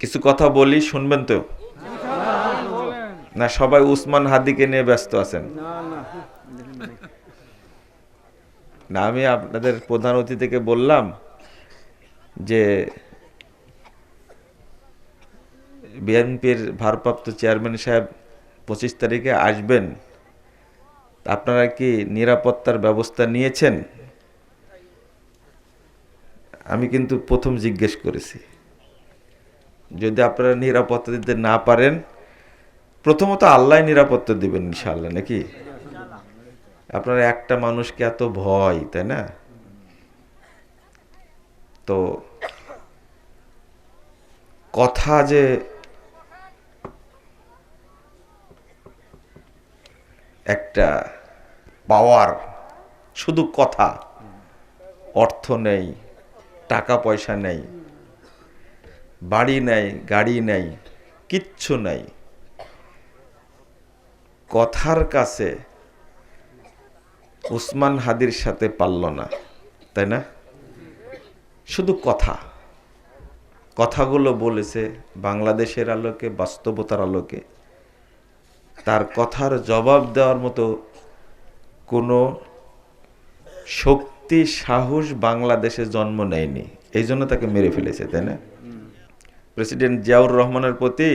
কিছু কথা বলি, শুনবেন তো? না, সবাই উসমান হাদিকে নিয়ে ব্যস্ত আছেন। না, আমি আপনাদের প্রধান অতিথিকে বললাম যে, বিএনপির ভারপ্রাপ্ত চেয়ারম্যান সাহেব পঁচিশ তারিখে আসবেন। আপনারা কি নিরাপত্তার ব্যবস্থা নিয়েছেন? আমি কিন্তু প্রথম জিজ্ঞেস করেছি। যদি আপনারা নিরাপত্তা দিতে না পারেন, প্রথমত আল্লাহ নিরাপত্তা দিবেন ইনশাল্লাহ নাকি? আপনার একটা মানুষকে এত ভয়, তাই না? তো কথা যে একটা পাওয়ার, শুধু কথা, অর্থ নেই টাকা পয়সা নেই বাড়ি নাই, গাড়ি নাই, কিচ্ছু নাই। কথার কাছে উসমান হাদির সাথে পারল না, তাই না? শুধু কথা। কথাগুলো বলেছে বাংলাদেশের আলোকে, বাস্তবতার আলোকে। তার কথার জবাব দেওয়ার মতো কোনো শক্তি, সাহস বাংলাদেশে জন্ম নেয়নি। এই জন্য তাকে মেরে ফেলেছে, তাই না? প্রেসিডেন্ট জিয়াউর রহমানের প্রতি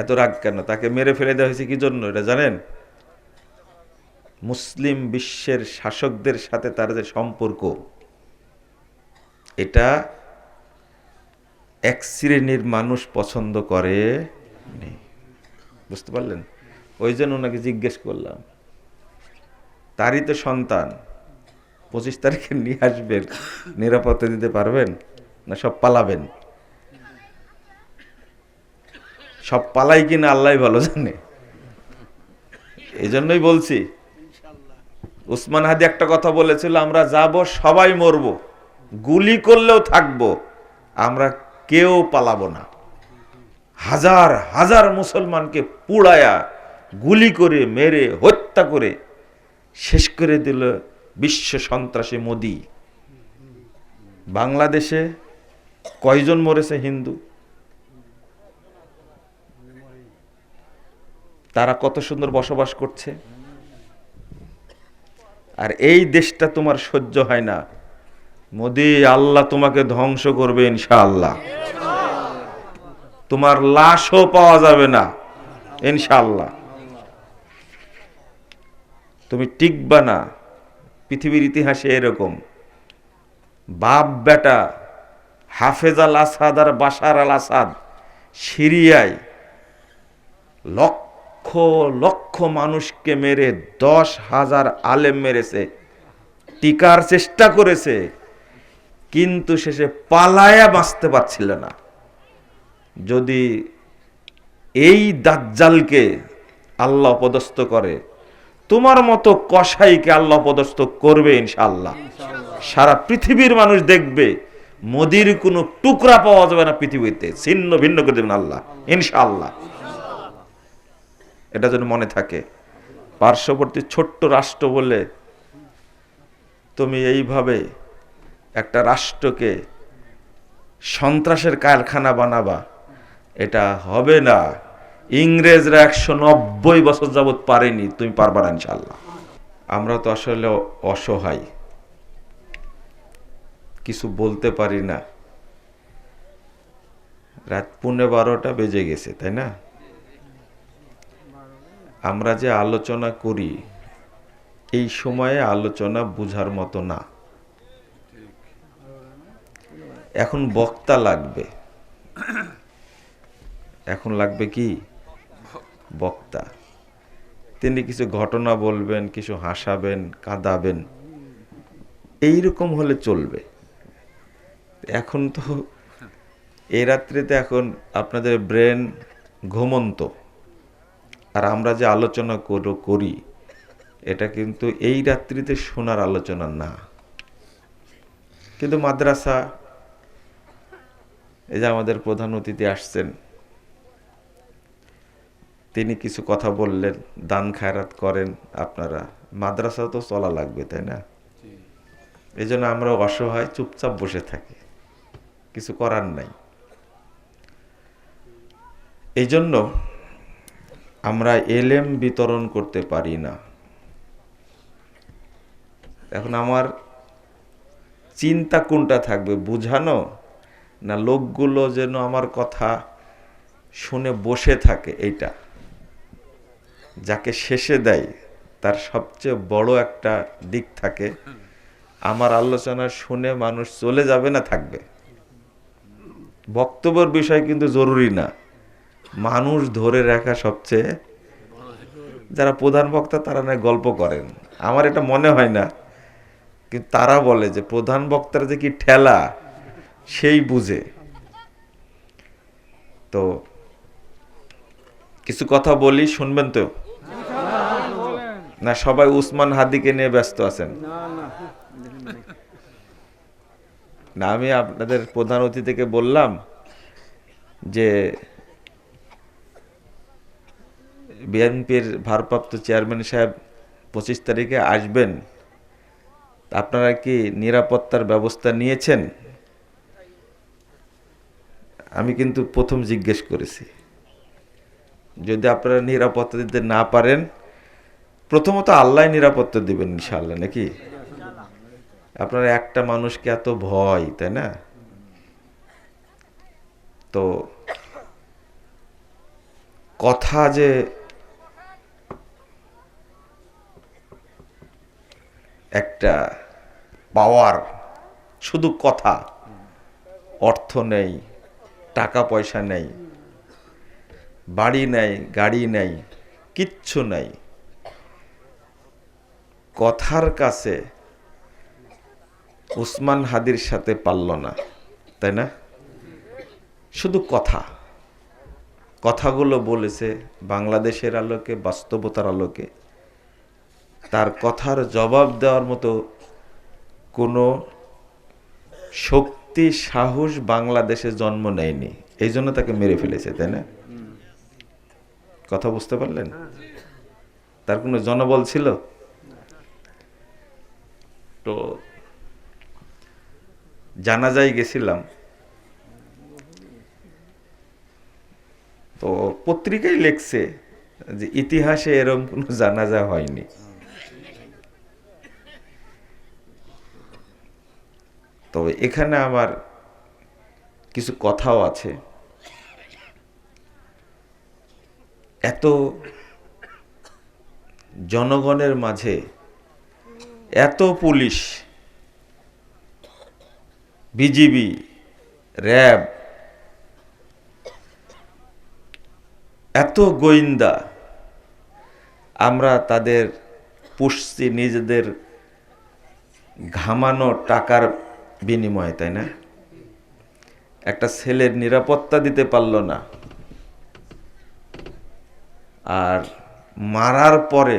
এত রাগ কেন? তাকে মেরে ফেলে দেওয়া হয়েছে কি জন্য? এটা জানেন? মুসলিম বিশ্বের শাসকদের সাথে তার যে সম্পর্ক, এটা এক শ্রেণির মানুষ পছন্দ করে বুঝতে পারলেন? ওই জন্য ওনাকে জিজ্ঞেস করলাম, তারই তো সন্তান, পঁচিশ তারিখে নিয়ে আসবেন, নিরাপত্তা দিতে পারবেন না সব পালাবেন? সব পালাই কিনা আল্লাহ ভালো জানে। এই জন্যই বলছি, উসমান হাদি একটা কথা বলেছিল, আমরা যাব, সবাই মরব, গুলি করলেও থাকব, আমরা কেউ পালাবো না। হাজার হাজার মুসলমানকে পুড়ায়া, গুলি করে, মেরে, হত্যা করে, শেষ করে দিল বিশ্ব সন্ত্রাসী মোদি। বাংলাদেশে কয়জন মরেছে হিন্দু? তারা কত সুন্দর বসবাস করছে। আর এই দেশটা তোমার সহ্য হয় না। মোদি, আল্লাহ তোমাকে ধ্বংস করবে ইনশাআল্লাহ। তোমার লাশও পাওয়া যাবে না ইনশাআল্লাহ। তুমি টিকবা না। পৃথিবীর ইতিহাসে এরকম। বাপ, বেটা, হাফেজ আল আসাদ আর বাশার আল আসাদ সিরিয়ায় লক্ষ লক্ষ লক্ষ মানুষকে মেরে দশ হাজার আলেম মেরেছে, টিকার চেষ্টা করেছে, কিন্তু শেষে পালায়া বাঁচতে পারছিল না। যদি এই দাজ্জালকে আল্লাহ অপদস্থ করে, তোমার মতো কসাইকে আল্লাহ অপদস্থ করবে ইনশাআল্লাহ। সারা পৃথিবীর মানুষ দেখবে, মোদির কোনো টুকরা পাওয়া যাবে না পৃথিবীতে, ছিন্ন ভিন্ন করে দেবেন আল্লাহ, ইনশাআল্লাহ। এটা যেন মনে থাকে। পার্শ্ববর্তী ছোট্ট রাষ্ট্র বলে তুমি এইভাবে একটা রাষ্ট্রকে সন্ত্রাসের কারখানা বানাবা, এটা হবে না। ইংরেজরা একশো নব্বই বছর যাবৎ পারেনি, তুমি পারবা না ইনশাল্লাহ আমরা তো আসলে অসহায়। কিছু বলতে পারি না। রাত পৌনে বারোটা বেজে গেছে, তাই না? আমরা যে আলোচনা করি, এই সময়ে আলোচনা বুঝার মতো না। এখন বক্তা লাগবে। এখন লাগবে কি? বক্তা। তিনি কিছু ঘটনা বলবেন, কিছু হাসাবেন, কাঁদাবেন। এইরকম হলে চলবে। এখন তো এই রাত্রিতে এখন আপনাদের ব্রেন ঘুমন্ত। আর আমরা যে আলোচনা করো করি এটা কিন্তু এই রাত্রিতে শোনার আলোচনা না। কিন্তু মাদ্রাসা এই যে আমাদের প্রধান অতিথি আসছেন তিনি কিছু কথা বললেন দান খায়রাত করেন আপনারা। মাদ্রাসা তো চলা লাগবে তাই না? এই জন্য আমরা অসহায় চুপচাপ বসে থাকি। কিছু করার নাই। এই জন্য আমরা এলেম বিতরণ করতে পারি না। এখন আমার চিন্তা কোনটা থাকবে, বুঝানো? না লোকগুলো যেন আমার কথা শুনে বসে থাকে এইটা? যাকে শেষে দেয়, তার সবচেয়ে বড় একটা দিক থাকে, আমার আলোচনা শুনে মানুষ চলে যাবে না থাকবে? বক্তব্যের বিষয় কিন্তু জরুরি না। মানুষ ধরে রাখা সবচেয়ে যারা প্রধান বক্তা, তারা না গল্প করেন। আমার এটা মনে হয় না। কিন্তু তারা বলে যে, প্রধান বক্তার যে কি ঠেলা, সেই বুঝে। তো কিছু কথা বলি, শুনবেন তো? না, সবাই উসমান হাদিকে নিয়ে ব্যস্ত আছেন? না, আমি আপনাদের প্রধান অতিথিকে বললাম যে বিএনপির ভারপ্রাপ্ত চেয়ারম্যান সাহেব পঁচিশ তারিখে আসবেন। আপনারা কি নিরাপত্তার ব্যবস্থা নিয়েছেন? আমি কিন্তু প্রথম জিজ্ঞেস করেছি। যদি আপনারা নিরাপত্তা দিতে না পারেন, প্রথমত আল্লাহ নিরাপত্তা দিবেন ইনশাল্লাহ নাকি? আপনার একটা মানুষকে এত ভয়, তাই না? তো কথা যে একটা পাওয়ার শুধু কথা, অর্থ নেই, টাকা পয়সা নেই, বাড়ি নেই, গাড়ি নেই, কিচ্ছু নেই। কথার কাছে উসমান হাদির সাথে পারল না, তাই না? শুধু কথা। কথাগুলো বলেছে বাংলাদেশের আলোকে, বাস্তবতার আলোকে। তার কথার জবাব দেওয়ার মতো কোনো শক্তি, সাহস বাংলাদেশে জন্ম নেয়নি। এই জন্য তাকে মেরে ফেলেছে, তাই না? কথা বুঝতে পারলেন? তার কোনো জনবল ছিল? তো জানাজাই গেছিলাম। তো পত্রিকায় লেখছে যে ইতিহাসে এরকম কোনো জানাজা হয়নি। তবে এখানে আমার কিছু কথাও আছে। এত জনগণের মাঝে এত পুলিশ, বিজিবি, র্যাব, এত গোয়েন্দা, আমরা তাদের পুষছি নিজেদের ঘামানো টাকার বিনিময়ে, তাই না? একটা ছেলের নিরাপত্তা দিতে পারল না। আর মারার পরে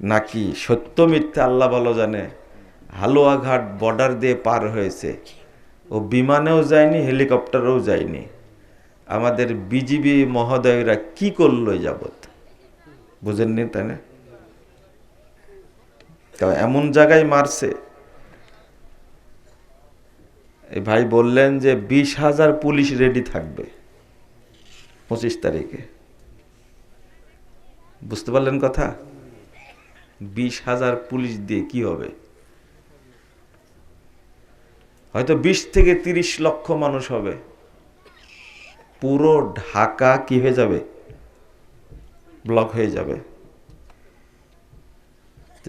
নাকি সত্য মিথ্যে আল্লাহ ভালো জানে, হালুয়াঘাট বর্ডার দিয়ে পার হয়েছে। ও বিমানেও যায়নি, হেলিকপ্টারেও যায়নি। আমাদের বিজিবি মহোদয়রা কি করল যাবত বুঝেননি, তাই না? এমন জায়গায় মারছে। এই ভাই বললেন যে বিশ হাজার পুলিশ রেডি থাকবে পঁচিশ তারিখে। বুঝতে পারলেন কথা? বিশ হাজার পুলিশ দিয়ে কি হবে? হয়তো বিশ থেকে তিরিশ লক্ষ মানুষ হবে। পুরো ঢাকা কি হয়ে যাবে? ব্লক হয়ে যাবে।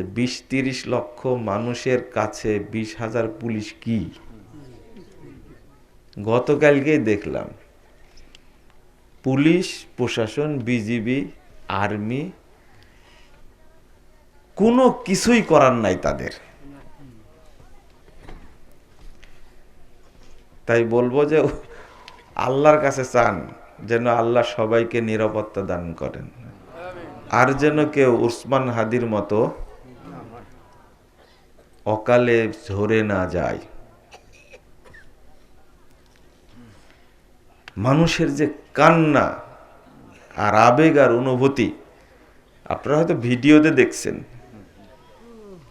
বিশ তিরিশ লক্ষ মানুষের কাছে বিশ হাজার পুলিশ কি? গতকালকেই দেখলাম, পুলিশ, প্রশাসন, বিজিবি, আর্মি, কোনো কিছুই করার নাই তাদের। তাই বলব যে, আল্লাহর কাছে চান যেন আল্লাহ সবাইকে নিরাপত্তা দান করেন। আর যেন কেউ উসমান হাদির মতো অকালে ঝরে না যায়। মানুষের যে কান্না আর আবেগ আর অনুভূতি, আপনারা হয়তো ভিডিওতে দেখছেন,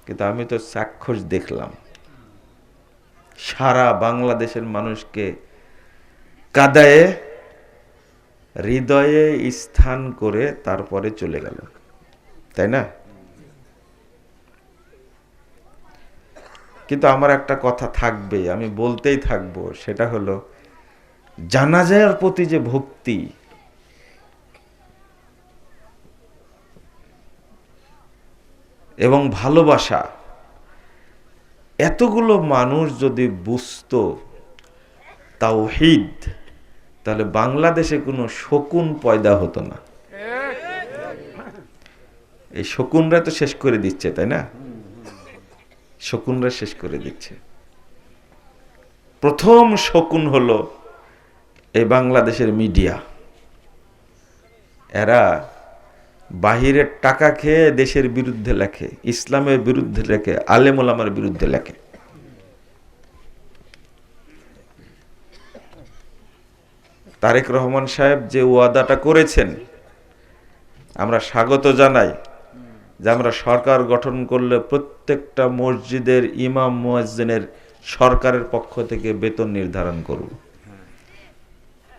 কিন্তু আমি তো চাক্ষুষ দেখলাম। সারা বাংলাদেশের মানুষকে কাদায়ে, হৃদয়ে স্থান করে তারপরে চলে গেল। তাই না? কিন্তু আমার একটা কথা থাকবে, আমি বলতেই থাকব, সেটা হলো জানাজার প্রতি যে ভক্তি, এবং ভালোবাসা, এতগুলো মানুষ যদি বুঝতো তাওহিদ, তাহলে বাংলাদেশে কোনো শকুন পয়দা হতো না। এই শকুনরা তো শেষ করে দিচ্ছে, তাই না? শকুনরা শেষ করে দিচ্ছে। প্রথম শকুন হলো বাংলাদেশের মিডিয়া। এরা বাহিরের টাকা খেয়ে দেশের বিরুদ্ধে লেখে, ইসলামের বিরুদ্ধে লেখে আলেমুলামার বিরুদ্ধে লেখে। তারেক রহমান সাহেব যে ওয়াদাটা করেছেন, আমরা স্বাগত জানাই যে আমরা সরকার গঠন করলে প্রত্যেকটা মসজিদের ইমাম মুয়াজ্জিনের সরকারের পক্ষ থেকে বেতন নির্ধারণ করব।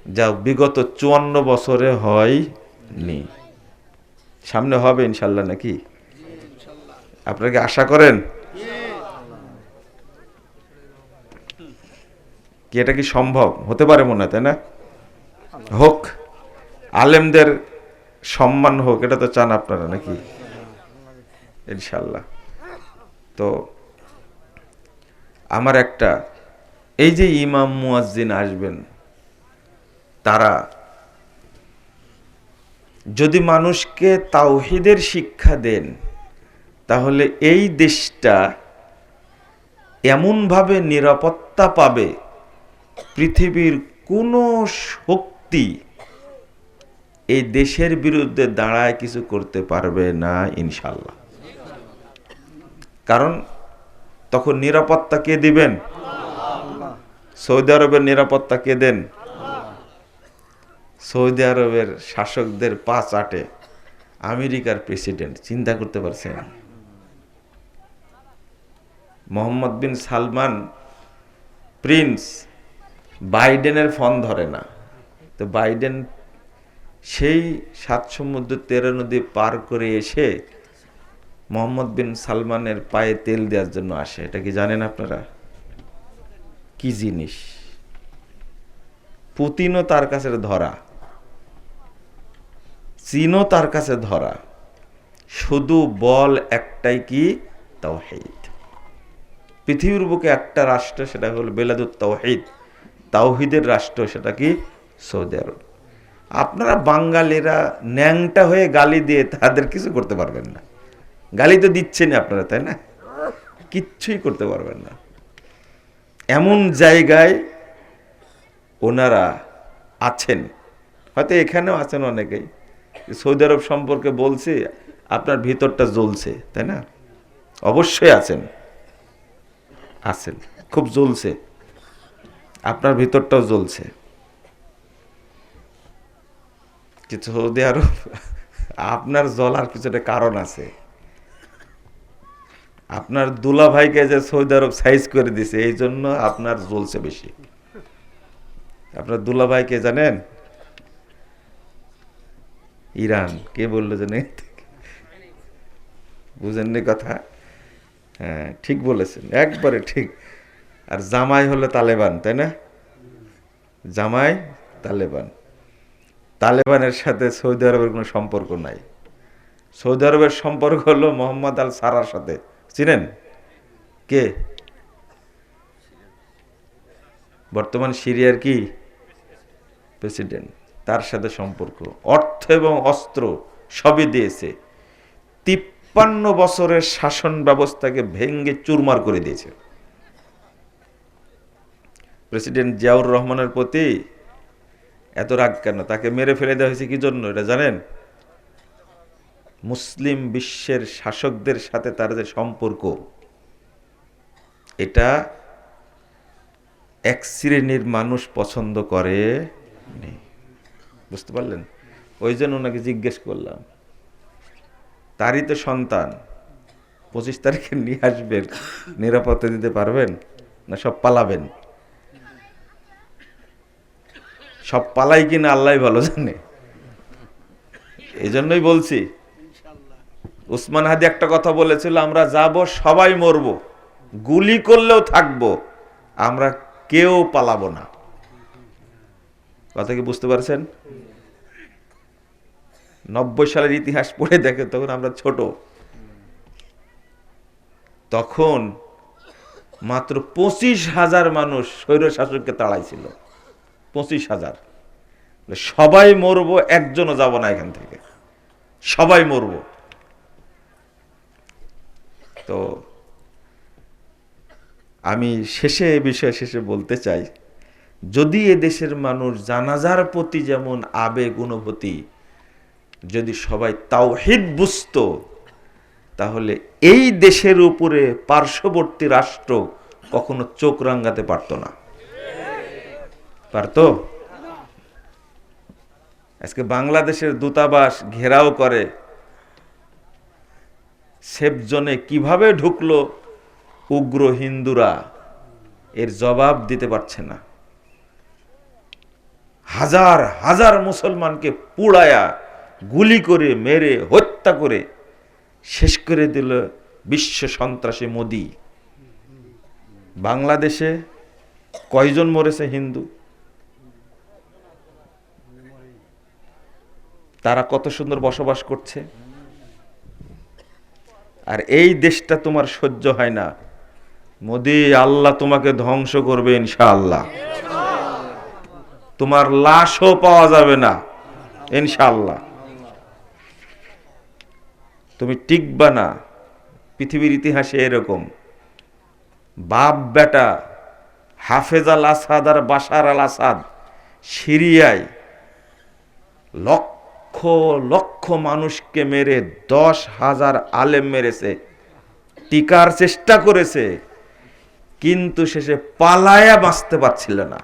যা বিগত চুয়ান্ন বছরে হয়নি। সামনে হবে ইনশাল্লাহ নাকি? আপনারা কি আশা করেন? কি এটা কি সম্ভব? হতে পারে মনে হয়, তাই না? হোক, আলেমদের সম্মান হোক, এটা তো চান আপনারা নাকি? ইনশাল্লাহ। তো আমার একটা, এই যে ইমাম মুয়াজ্জিন আসবেন তারা। যদি মানুষকে তাওহিদের শিক্ষা দেন, তাহলে এই দেশটা এমনভাবে নিরাপত্তা পাবে, পৃথিবীর কোনো শক্তি এই দেশের বিরুদ্ধে দাঁড়ায় কিছু করতে পারবে না ইনশাল্লাহ কারণ তখন নিরাপত্তা কে দিবেন? সৌদি আরবের নিরাপত্তা কে দেন? সৌদি আরবের শাসকদের পাঁচ আটে আমেরিকার প্রেসিডেন্ট, চিন্তা করতে পারছেন? মোহাম্মদ বিন সালমান প্রিন্স, বাইডেনের ফোন ধরে না। তো বাইডেন সেই সাত সমুদ্র তেরো নদী পার করে এসে মোহাম্মদ বিন সালমানের পায়ে তেল দেওয়ার জন্য আসে। এটা কি জানেন আপনারা? কি জিনিস? পুতিনও তার কাছে ধরা। চীনও তার কাছে ধরা। শুধু বল একটাই কি? তাওহিদ। পৃথিবীর বুকে একটা রাষ্ট্র, সেটা হল বেলাদুত তাওহিদ। তাওহিদের রাষ্ট্র সেটা কি? Saudi Arab. আপনারা বাঙালিরা ন্যাংটা হয়ে গালি দিয়ে তাদের কিছু করতে পারবেন না। গালি তো দিচ্ছেন আপনারা, তাই না? কিচ্ছুই করতে পারবেন না। এমন জায়গায় ওনারা আছেন। হয়তো এখানেও আছেন অনেকেই। সৌদি আরব সম্পর্কে বলছি, আপনার ভিতরটা জ্বলছে, তাই না? অবশ্যই আছেন। আছেন, খুব জ্বলছে। আপনার ভিতরটাও জ্বলছে। কিছু সৌদি আরব? আপনার জ্বলার একটা কারণ আছে। আপনার দুলা ভাইকে যে সৌদি আরব সাইজ করে দিছে, এই জন্য আপনার জ্বলছে বেশি। আপনার দুলা ভাইকে জানেন ইরান। কে বলল জানে বুঝেননি কথা? হ্যাঁ ঠিক বলেছেন, একবারে ঠিক। আর জামাই হলো তালেবান, তাই না? জামাই, তালেবান। তালেবানের সাথে সৌদি আরবের কোনো সম্পর্ক নাই। সৌদি আরবের সম্পর্ক হলো মোহাম্মদ আল সারার সাথে। চিনেন? কে? বর্তমান সিরিয়ার কি? প্রেসিডেন্ট। তার সাথে সম্পর্ক। অর্থ এবং অস্ত্র সবই দিয়েছে। তিপ্পান্ন বছরের শাসন ব্যবস্থাকে ভেঙ্গে চুরমার করে দিয়েছে। প্রেসিডেন্ট জিয়াউর রহমানের প্রতি এত রাগ কেন? তাকে মেরে ফেলে দেওয়া হয়েছে কি জন্য? এটা জানেন? মুসলিম বিশ্বের শাসকদের সাথে তার যে সম্পর্ক, এটা এক শ্রেণির মানুষ পছন্দ করে বুঝতে পারলেন? ওই জন্য ওনাকে জিজ্ঞেস করলাম। তারই তো সন্তান। পঁচিশ তারিখে নিয়ে আসবেন। নিরাপত্তা দিতে পারবেন? না, সব পালাবেন? সব পালাই কিনা আল্লাহ ভালো জানে। এই জন্যই বলছি, উসমান হাদি একটা কথা বলেছিল, আমরা যাব, সবাই মরব। গুলি করলেও থাকব। আমরা কেউ পালাবো না। কথা কি বুঝতে পারছেন? নব্বই সালের ইতিহাস পড়ে দেখে তখন আমরা ছোট। তখন মাত্র পঁচিশ হাজার মানুষ স্বৈর শাসককে তাড়াইছিল। পঁচিশ হাজার। সবাই মরবো, একজনও যাব না এখান থেকে। সবাই মরবো। তো আমি শেষে এ বিষয়ে শেষে বলতে চাই যদি এ দেশের মানুষ জানাজার প্রতি যেমন আবেগ, অনুভূতি, যদি সবাই তাওহিদ বুঝতো, তাহলে এই দেশের উপরে পার্শ্ববর্তী রাষ্ট্র কখনো চোখ রাঙ্গাতে পারতো না। পারতো? আজকে বাংলাদেশের দূতাবাস ঘেরাও করে, সেফ জোনে কীভাবে ঢুকলো উগ্র হিন্দুরা, এর জবাব দিতে পারছে না। হাজার হাজার মুসলমানকে পুড়ায়া, গুলি করে, মেরে, হত্যা করে শেষ করে দিল বিশ্ব সন্ত্রাসী মোদি। বাংলাদেশে কয়জন মরেছে হিন্দু? তারা কত সুন্দর বসবাস করছে? আর এই দেশটা তোমার সহ্য হয় না। মোদি, আল্লাহ তোমাকে ধ্বংস করবে ইনশাআল্লাহ। তোমার লাশও পাওয়া যাবে না ইনশাল্লাহ তুমি টিকবা না, পৃথিবীর ইতিহাসে এরকম। বাপ বেটা, হাফেজ আল আসাদ আর বাসার আল আসাদ সিরিয়ায় লক্ষ লক্ষ মানুষকে মেরে দশ হাজার আলেম মেরেছে, টিকার চেষ্টা করেছে, কিন্তু শেষে পালায়া বাঁচতে পারছিল না।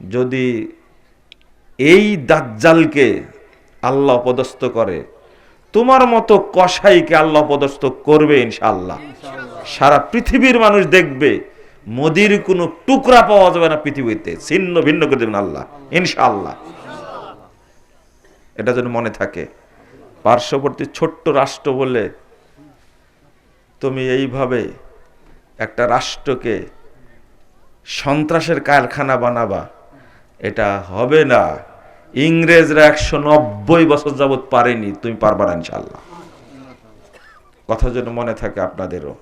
যদি এই দাজ্জালকে আল্লাহ পদস্থ করে, তোমার মতো কসাইকে আল্লাহ পদস্থ করবে ইনশাআল্লাহ। সারা পৃথিবীর মানুষ দেখবে, মোদির কোনো টুকরা পাওয়া যাবে না পৃথিবীতে, ছিন্ন ভিন্ন করে দেবেন আল্লাহ, ইনশাআল্লাহ। এটা যেন মনে থাকে। পার্শ্ববর্তী ছোট্ট রাষ্ট্র বলে, তুমি এইভাবে একটা রাষ্ট্রকে সন্ত্রাসের কারখানা বানাবা এটা হবে না। ইংরেজরা একশো নব্বই বছর যাবৎ পারেনি, তুমি পারবা না ইনশাল্লাহ কথা যেন মনে থাকে আপনাদেরও।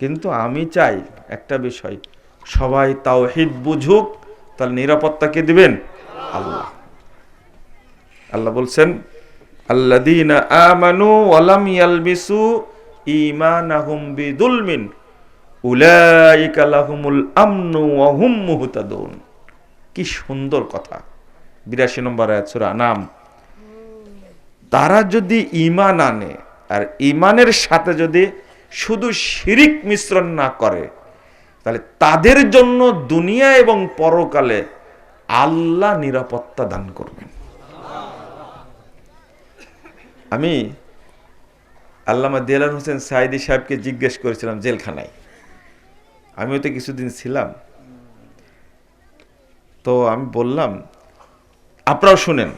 কিন্তু আমি চাই একটা বিষয়, সবাই তাওহিদ বুঝুক, তাহলে নিরাপত্তা কে দিবেন? আল্লাহ। আল্লাহ বলছেন, আল্লাযীনা আমানু লাহুমুল আমনু ওয়া হুম মুহতাদুন। কি সুন্দর কথা। বিরাশি নম্বর আয়াত সূরা নাম তারা যদি ঈমান আনে আর ঈমানের সাথে যদি শুধু শিরিক মিশ্রণ না করে, তাহলে তাদের জন্য দুনিয়া এবং পরকালে আল্লাহ নিরাপত্তা দান করবেন। আমি আল্লামা দেলান হোসেন সাইদি সাহেবকে জিজ্ঞেস করেছিলাম জেলখানায়। আমিও তো কিছুদিন ছিলাম। তো আমি বললাম, আপনারাও শুনেন।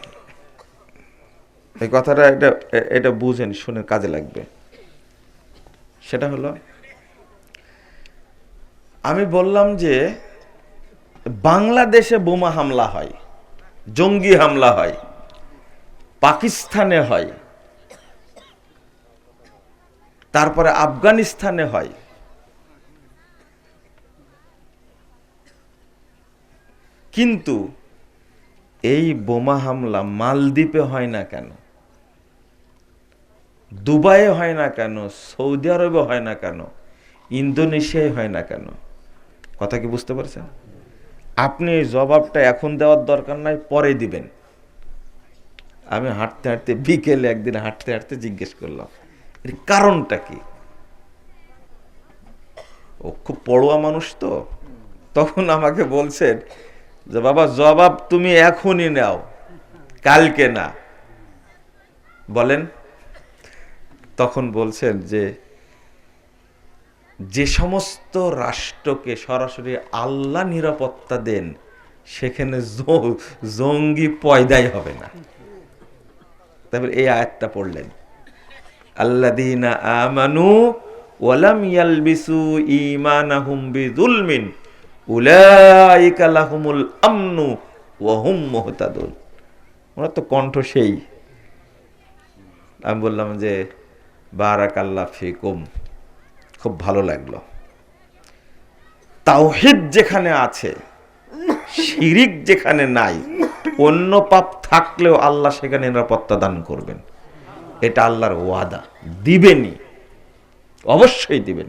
এই কথাটা এটা এটা বুঝেন, শুনে কাজে লাগবে। সেটা হলো, আমি বললাম যে, বাংলাদেশে বোমা হামলা হয়, জঙ্গি হামলা হয়, পাকিস্তানে হয়, তারপরে আফগানিস্তানে হয় কিন্তু এই বোমা হামলা মালদ্বীপে হয় না কেন? দুবাইয়ে হয় না কেন? সৌদি আরবে হয় না কেন? ইন্দোনেশিয়ায় হয় না কেন? কথা কি বুঝতে পারছেন? আপনি জবাবটা এখন দেওয়ার দরকার নাই, পরে দিবেন। আমি হাঁটতে হাঁটতে বিকেলে একদিন হাঁটতে হাঁটতে জিজ্ঞেস করলাম, এর কারণটা কি? ও খুব পড়ুয়া মানুষ তো। তখন আমাকে বলছেন যে বাবা, জবাব তুমি এখনই নাও, কালকে না। বলেন, তখন বলছেন যে যে সমস্ত রাষ্ট্রকে সরাসরি আল্লাহ নিরাপত্তা দেন, সেখানে জঙ্গি পয়দাই হবে না। তারপর এই আয়াতটা পড়লেন। আল্লাদিনা আমানু ওয়ালাম ইয়ালবিসু ঈমানাহুম বিযুলমিন। উলাইকা লাহুমুল আমনু ওয়া হুম মুহতাদুন। ওনার তো কণ্ঠ সেই। আমি বললাম যে, বারাকাল্লাহ ফিকুম। খুব ভালো লাগল। তাওহিদ যেখানে আছে, শিরিক যেখানে নাই, অন্য পাপ থাকলেও আল্লাহ সেখানে নিরাপত্তা দান করবেন। এটা আল্লাহর ওয়াদা। দিবেনই। অবশ্যই দিবেন।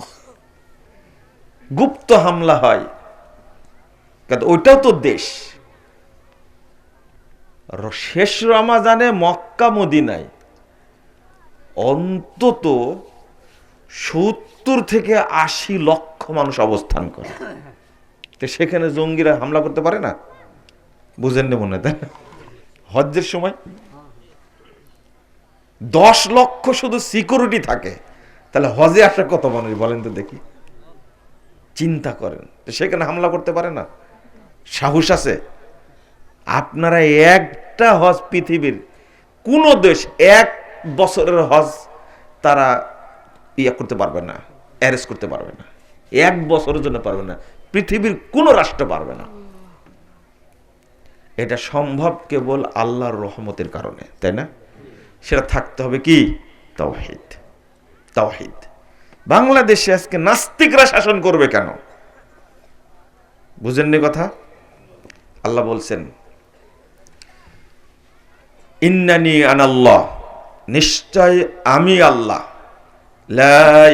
গুপ্ত হামলা হয় কারণ ওইটাও তো দেশ। শেষ রমাজানে মক্কা, মদিনায় অন্তত সত্তর থেকে আশি লক্ষ মানুষ অবস্থান করে। তো সেখানে জঙ্গিরা হামলা করতে পারে না? বুঝেন না মনে তাই হজ্জের সময় দশ লক্ষ শুধু সিকিউরিটি থাকে। তাহলে হজে আসা কত মানুষ বলেন তো দেখি। চিন্তা করেন সেখানে হামলা করতে পারে না? সাহস আছে? আপনারা একটা হজ পৃথিবীর কোন দেশ এক বছরের হজ তারা ইয়া করতে পারবে না অ্যারেস্ট করতে পারবে না। এক বছরের জন্য পারবে না, পৃথিবীর কোনো রাষ্ট্র পারবে না। এটা সম্ভব কেবল আল্লাহর রহমতের কারণে, তাই না? সেটা থাকতে হবে কি? তাওহিদ। তাওহিদ। বাংলাদেশে আজকে নাস্তিকরা শাসন করবে কেন? বুঝেননি কথা? আল্লাহ বলছেন, ইন্নানি আনাল্লাহ নিশ্চয় আমি আল্লাহ।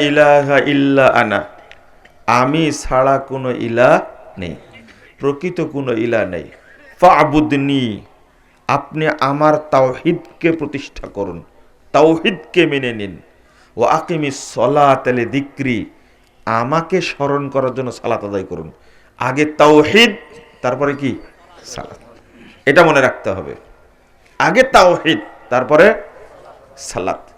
ইলাহা ইল্লা আনা। আমি ছাড়া কোনো ইলা নেই, প্রকৃত কোনো ইলা নেই। ফাবুদনি, আপনি আমার তাওহিদকে প্রতিষ্ঠা করুন, তাওহিদকে মেনে নিন। ও আকিমি সলাতালে দিক্রি আমাকে স্মরণ করার জন্য সালাত আদায় করুন। আগে তাওহিদ, তারপরে কি? সালাত। এটা মনে রাখতে হবে। আগে তাওহিদ, তারপরে সালাত।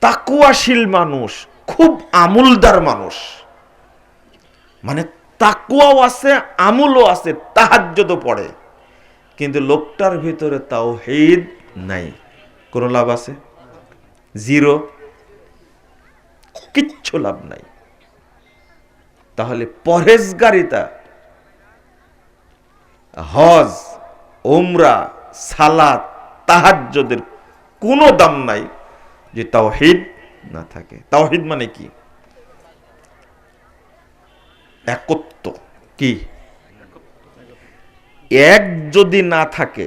তাকুয়াশীল মানুষ, খুব আমুলদার মানুষ। মানে তাকুয়াও আছে, আমুলও আছে, তাহাজ্জদও পড়ে। কিন্তু লোকটার ভিতরে তাওহিদ নাই। কোনো লাভ আছে? জিরো। কিচ্ছু লাভ নাই। তাহলে পরহেজগারিতা হজ ওমরা সালাত, তাহাজ্জদের কোনো দাম নাই যে তাওহিদ না থাকে। তাওহিদ মানে কি? একত্ব। কি? এক যদি না থাকে,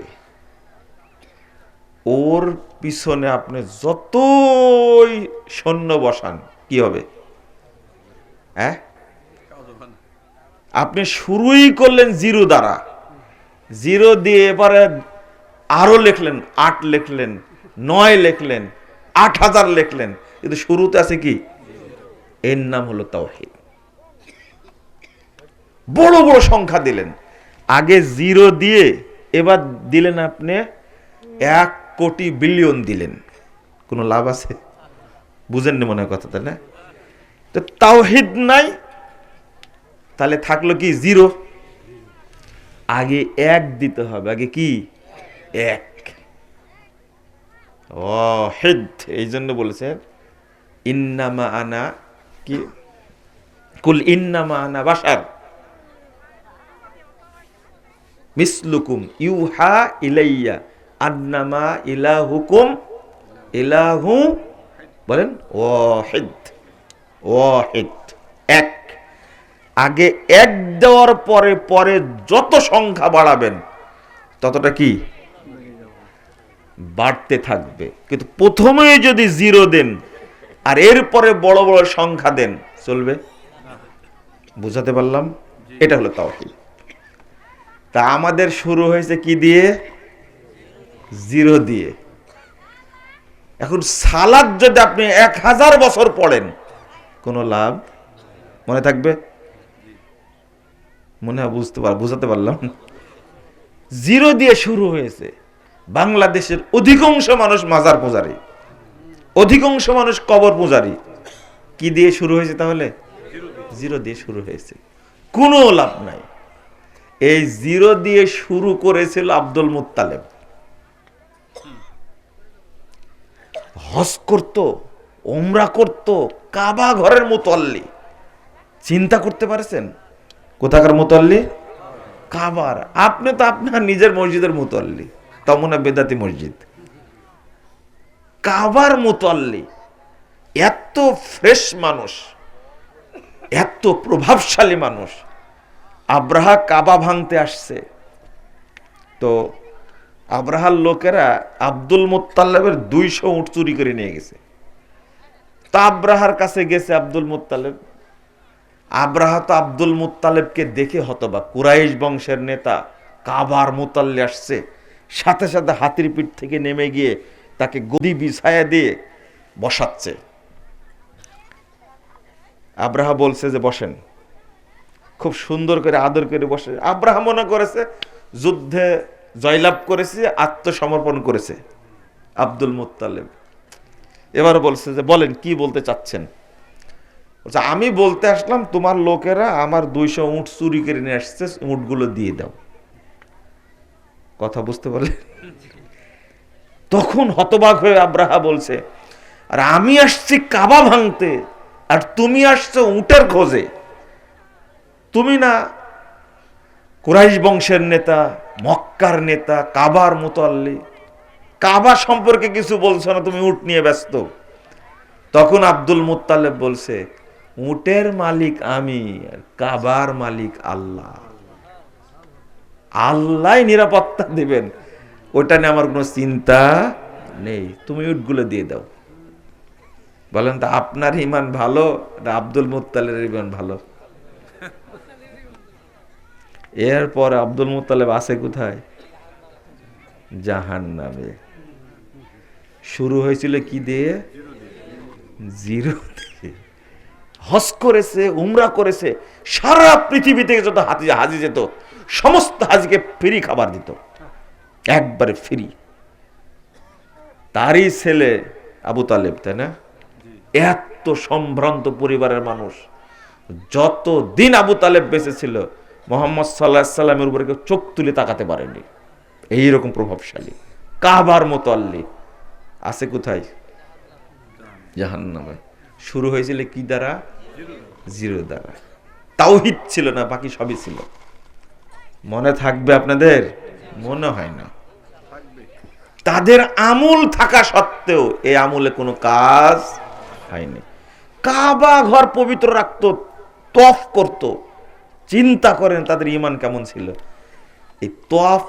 ওর পিছনে আপনি যতই সৈন্য বসান, কি হবে? হ্যাঁ আপনি শুরুই করলেন জিরো দ্বারা। জিরো দিয়ে এবারে আরও লিখলেন, আট লিখলেন, নয় লিখলেন, আট হাজার লিখলেন। কিন্তু শুরুতে আছে কি? এর নাম হলো তাওহিদ। বড় বড় সংখ্যা দিলেন। আগে জিরো দিয়ে এবার দিলেন আপনি এক কোটি বিলিয়ন দিলেন। কোনো লাভ আছে? বুঝেননি মনে কথা তাহলে তো তাওহিদ নাই, তাহলে থাকল কি? জিরো। আগে এক দিতে হবে, আগে কি? এক। ও হেদ এই জন্য বলেছে, ইন্নামা আনা কি? কুল ইন্নামা আনা বাসার মিসলুকুম ইউহা ইলাইয়া, আন্নামা ইলাহুকুম ইলাহু, বলেন ওয়াহিদ ওয়াহিদ, এক। আগে এক দেওয়ার পরে পরে যত সংখ্যা বাড়াবেন, ততটা কি? বাড়তে থাকবে। কিন্তু প্রথমে যদি জিরো দেন, আর এরপরে বড় বড় সংখ্যা দেন, চলবে? বুঝাতে পারলাম? এটা হলো তাওহিদ। তা আমাদের শুরু হয়েছে কি দিয়ে? জিরো দিয়ে। এখন সালাদ যদি আপনি এক হাজার বছর পড়েন, কোনো লাভ? মনে থাকবে? মনে হয় বুঝতে পার বুঝাতে পারলাম। জিরো দিয়ে শুরু হয়েছে বাংলাদেশের অধিকাংশ মানুষ মাজার পূজারী। অধিকাংশ মানুষ কবর পূজারী। কি দিয়ে শুরু হয়েছে তাহলে? জিরো দিয়ে শুরু হয়েছে। কোনো লাভ নাই। এই জিরো দিয়ে শুরু করেছিল আব্দুল মুত্তালেব। হজ করত, ওমরা করত, কাবা ঘরের মোতল্লি। চিন্তা করতে পারছেন? কোথাকার মোতল্লি? কাবার। আপনি তো আপনার নিজের মসজিদের মোতল্লি। তমনা বেদাতি মসজিদ। কাবার মোতল্লি। এত ফ্রেশ মানুষ। এত প্রভাবশালী মানুষ। আব্রাহা কাবা ভাঙতে আসছে। তো আব্রাহার লোকেরা আব্দুল মোত্তালেবের দুইশো উট চুরি করে নিয়ে গেছে। তা আব্রাহার কাছে গেছে আব্দুল মোত্তালেব আব্রাহা তো আব্দুল মুতালেবকে দেখে হতবা। কুরাইশ বংশের নেতা কাবার মুতাল্লি আসছে। সাথে সাথে হাতির পিঠ থেকে নেমে গিয়ে তাকে গদি বিছায়া দিয়ে বসাচ্ছে। আব্রাহা বলছে যে, বসেন। খুব সুন্দর করে আদর করে বসে। আব্রাহা মনে করেছে, যুদ্ধে জয়লাভ করেছে, আত্মসমর্পণ করেছে। আব্দুল মুত্তালেব। এবার বলছে যে, বলেন, কি বলতে চাচ্ছেন? বলছে, আমি বলতে আসলাম, তোমার লোকেরা আমার দুইশো উঁট চুরি করে নিয়ে আসছে, উঁটগুলো দিয়ে দাও। কথা বুঝতে পারলে তখন হতবাক হয়ে আব্রাহা বলছে, আর আমি আসছি কাবা ভাঙতে, আর তুমি আসছো উটের খোঁজে। তুমি না কুরাইশ বংশের নেতা, মক্কার নেতা, কাবার মোতাল্লি, কাবা সম্পর্কে কিছু বলছো না, তুমি উট নিয়ে ব্যস্ত? তখন আব্দুল মুত্তালেব বলছে উটের মালিক আমি আর কাবার মালিক আল্লাহ। আল্লাহ নিরাপত্তা দিবেন। ওটা নিয়ে আমার কোনো চিন্তা নেই। তুমি উটগুলো দিয়ে দাও। বলেন তো, আপনার ইমান ভালো আব্দুল মুত্তালের ইমান ভালো? এরপর আব্দুল মুত্তালেব আছে কোথায়? জাহান নামে শুরু হয়েছিল কি দিয়ে? জিরো দিয়ে। হজ করেছে, উমরা করেছে, সারা পৃথিবী থেকে যত হাতি হাজি যেত, সমস্ত হাজিকে ফ্রি খাবার দিত। একবারে ফ্রি। তারই ছেলে আবু তালেব, তাই না? এত সম্ভ্রান্ত পরিবারের মানুষ। যত দিন আবু তালেব বেঁচে ছিল, মোহাম্মদ সাল্লাহ সাল্লামের উপরে কেউ চোখ তুলে তাকাতে পারেনি। এইরকম প্রভাবশালী। কাবার মতো আল্লি। আছে কোথায়? জাহান নামে শুরু হয়েছিল কি দ্বারা? জিরো দ্বারা। তাওহিদ ছিল না, বাকি সবই ছিল। মনে থাকবে আপনাদের? মনে হয় না। তাদের আমূল থাকা সত্ত্বেও এই আমূলে কোনো কাজ হয়নি। কাবা ঘর পবিত্র রাখতো, তফ করত। চিন্তা করেন তাদের ইমান কেমন ছিল। এই তফ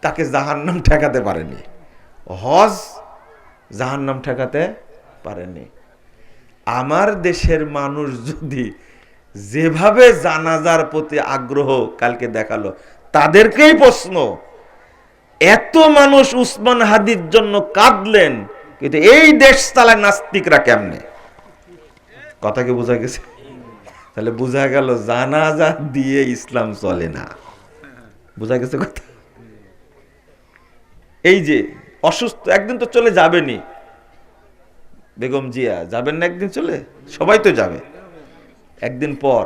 তাকে জাহান্নাম ঠেকাতে পারেনি। হজ জাহান্নাম ঠেকাতে পারেনি। আমার দেশের মানুষ যদি যেভাবে জানাজার প্রতি আগ্রহ কালকে দেখাল, তাদেরকেই প্রশ্ন, এত মানুষ উসমান হাদির জন্য কাঁদলেন, কিন্তু এই দেশ চালায় নাস্তিকরা কেমনে? কথা কি বোঝা গেছে? তাহলে বোঝা গেল জানাজা দিয়ে ইসলাম চলে না। বোঝা গেছে কথা? এই যে, অসুস্থ, একদিন তো চলে যাবেনি বেগম জিয়া, যাবেন না একদিন চলে? সবাই তো যাবে। একদিন পর।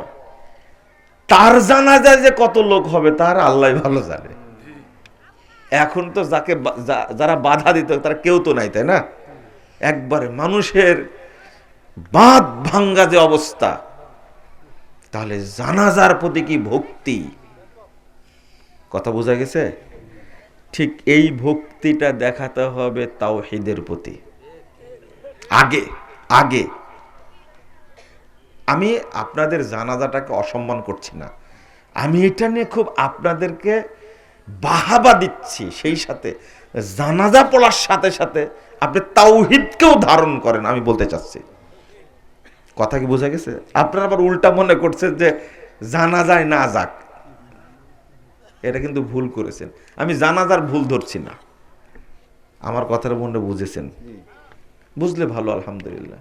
তার জানা যায় যে কত লোক হবে, তার আল্লাহ ভালো জানে। এখন তো যাকে যারা বাধা দিত, তারা কেউ তো নাই, তাই না? একবারে মানুষের বাঁধ ভাঙ্গা যে অবস্থা। তাহলে জানাজার প্রতি কি ভক্তি? কথা বোঝা গেছে? ঠিক এই ভক্তিটা দেখাতে হবে তাওহীদের প্রতি। আগে আগে। আমি আপনাদের জানাজাটাকে অসম্মান করছি না। আমি এটা নিয়ে খুব আপনাদেরকে বাহাবা দিচ্ছি, সেই সাথে জানাজা পড়ার সাথে সাথে আপনি তাওহিদকেও ধারণ করেন, আমি বলতে চাচ্ছি। কথা কি বোঝা গেছে? আপনারা আবার উল্টা মনে করছেন যে জানা যায় না যাক। এটা কিন্তু ভুল করেছেন। আমি জানাজার ভুল ধরছি না। আমার কথাটা মনে বুঝেছেন। বুঝলে ভালো আলহামদুলিল্লাহ।